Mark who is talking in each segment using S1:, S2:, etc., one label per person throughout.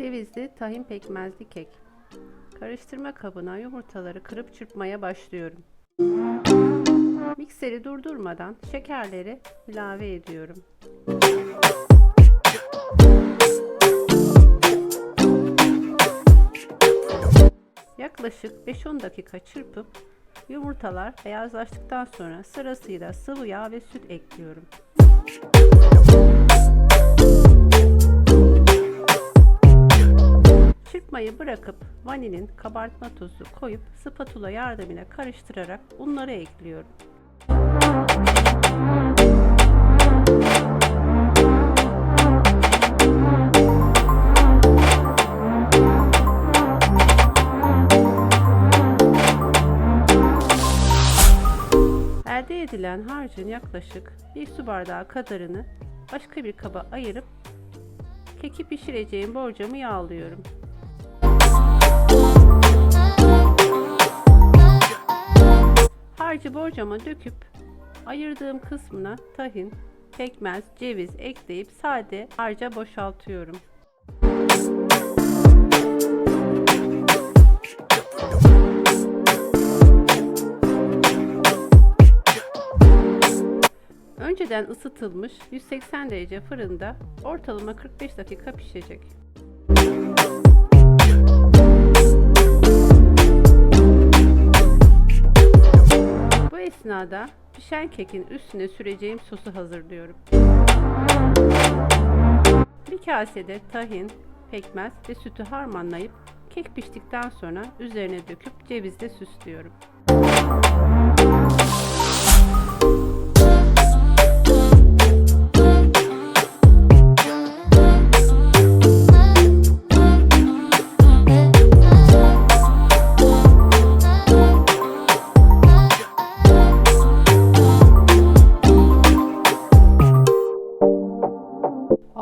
S1: Cevizli tahin pekmezli kek. Karıştırma kabına yumurtaları kırıp çırpmaya başlıyorum. Mikseri durdurmadan şekerleri ilave ediyorum. Yaklaşık 5-10 dakika çırpıp yumurtalar beyazlaştıktan sonra sırasıyla sıvı yağ ve süt ekliyorum. Bırakıp vanilin kabartma tozu koyup spatula yardımıyla karıştırarak unları ekliyorum. Elde edilen harcın yaklaşık bir su bardağı kadarını başka bir kaba ayırıp keki pişireceğim borcamı yağlıyorum. Borcama döküp ayırdığım kısmına tahin, pekmez, ceviz ekleyip sade harca boşaltıyorum. Önceden ısıtılmış 180 derece fırında ortalama 45 dakika pişecek. Esnada pişen kekin üstüne süreceğim sosu hazırlıyorum. Bir kasede tahin, pekmez ve sütü harmanlayıp kek piştikten sonra üzerine döküp cevizle süslüyorum.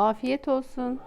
S1: Afiyet olsun.